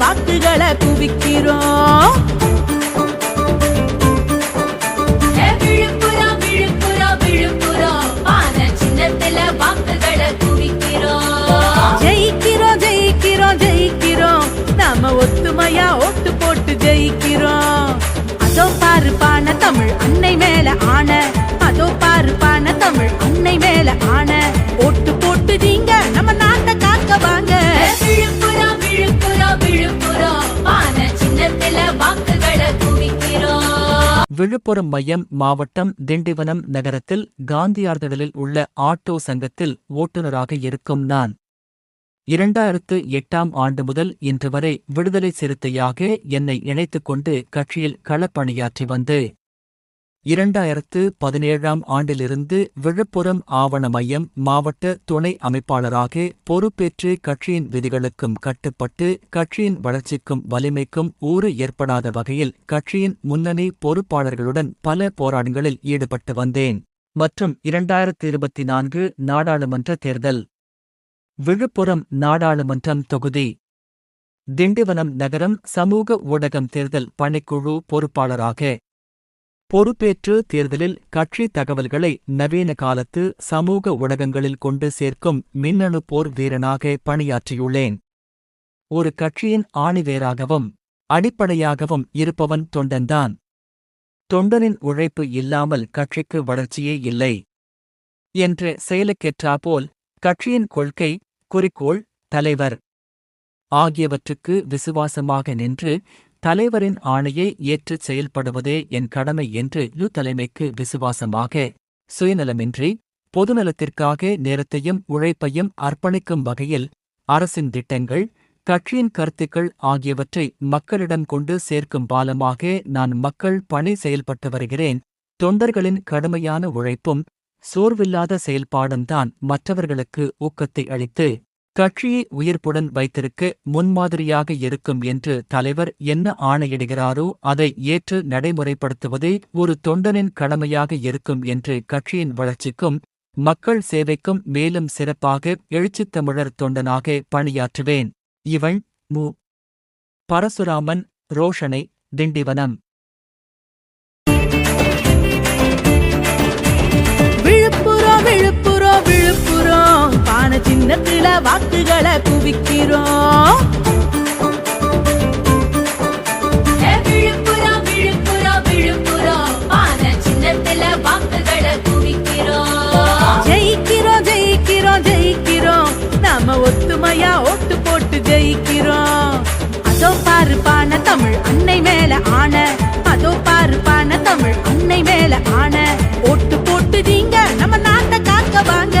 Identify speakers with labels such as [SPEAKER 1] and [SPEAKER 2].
[SPEAKER 1] வாக்குகளை குவிக்கிறோம். ஜெயிக்கிறோம் ஜெயிக்கிறோம் ஜெயிக்கிறோம். நாம ஒத்துமையா ஓட்டு போட்டு ஜெயிக்கிறோம். அதோ பாரு பான தமிழ் அன்னை மேல ஆன. அதோ பாரு பான தமிழ்
[SPEAKER 2] விழுப்புரம்
[SPEAKER 3] மையம் மாவட்டம் திண்டிவனம் நகரத்தில் காந்தியார்திடலில் உள்ள ஆட்டோ சங்கத்தில் ஓட்டுநராக இருக்கும் நான். இரண்டாயிரத்து எட்டாம் ஆண்டு முதல் இன்று வரை விடுதலை சிறுத்தையாக என்னை இணைத்துக் கொண்டு கட்சியில் களப்பணியாற்றி வந்து. இரண்டாயிரத்து பதினேழாம் ஆண்டிலிருந்து விழுப்புரம் ஆவண மையம் மாவட்ட துணை அமைப்பாளராக பொறுப்பேற்று கட்சியின் விதிகளுக்கும் கட்டுப்பட்டு கட்சியின் வளர்ச்சிக்கும் வலிமைக்கும் ஊறு ஏற்படாத வகையில் கட்சியின் முன்னணி பொறுப்பாளர்களுடன் பல போராட்டங்களில் ஈடுபட்டு வந்தேன். மற்றும் இரண்டாயிரத்து இருபத்தி நான்கு நாடாளுமன்ற தேர்தல். விழுப்புரம் நாடாளுமன்றம் தொகுதி. திண்டிவனம் நகரம் சமூக ஊடகம் தேர்தல் பணிக்குழு பொறுப்பாளராக பொறுப்பேற்று தேர்தலில் கட்சி தகவல்களை நவீன காலத்து சமூக ஊடகங்களில் கொண்டு சேர்க்கும் மின்னணு போர் வீரனாக பணியாற்றியுள்ளேன். ஒரு கட்சியின் ஆணிவேராகவும் அடிப்படையாகவும் இருப்பவன் தொண்டன்தான். தொண்டனின் உழைப்பு இல்லாமல் கட்சிக்கு வளர்ச்சியே இல்லை. என்ற செயலுக்கேற்றாபோல் கட்சியின் கொள்கை குறிக்கோள் தலைவர் ஆகியவற்றுக்கு விசுவாசமாக நின்று தலைவரின் ஆணையை ஏற்றுச் செயல்படுவதே என் கடமை என்று யு தலைமைக்கு விசுவாசமாக சுயநலமின்றி பொதுநலத்திற்காக நேரத்தையும் உழைப்பையும் அர்ப்பணிக்கும் வகையில் அரசின் திட்டங்கள் கட்சியின் கருத்துக்கள் ஆகியவற்றை மக்களிடம் கொண்டு சேர்க்கும் பாலமாக நான் மக்கள் பணி செயல்பட்டு வருகிறேன். தொண்டர்களின் கடுமையான உழைப்பும் சோர்வில்லாத செயல்பாடும் தான் மற்றவர்களுக்கு ஊக்கத்தை அளித்து கட்சியை உயிர்ப்புடன் வைத்திருக்க முன்மாதிரியாக இருக்கும் என்று தலைவர் என்ன ஆணையிடுகிறாரோ அதை ஏற்று நடைமுறைப்படுத்துவதே ஒரு தொண்டனின் கடமையாக இருக்கும் என்று கட்சியின் வளர்ச்சிக்கும் மக்கள் சேவைக்கும் மேலும் சிறப்பாக எழுச்சித் தமிழர் தொண்டனாக பணியாற்றுவேன். இவன் மு. பரசுராமன் ரோஷனை திண்டிவனம்.
[SPEAKER 1] நாலு சின்னத்துல வாக்குகளை குவிக்கிறோம்.
[SPEAKER 2] ஜெயிக்கிறோம் ஜெயிக்கிறோம் ஜெயிக்கிறோம். நாம ஒத்துமையா ஓட்டு போட்டு
[SPEAKER 1] ஜெயிக்கிறோம். அதோ பாருப்பான தமிழ் அன்னை மேல ஆன. அதோ பாருப்பான தமிழ் அன்னை மேல ஆன. ஓட்டு போட்டு நீங்க நம்ம நாட்டை காக்க வாங்க.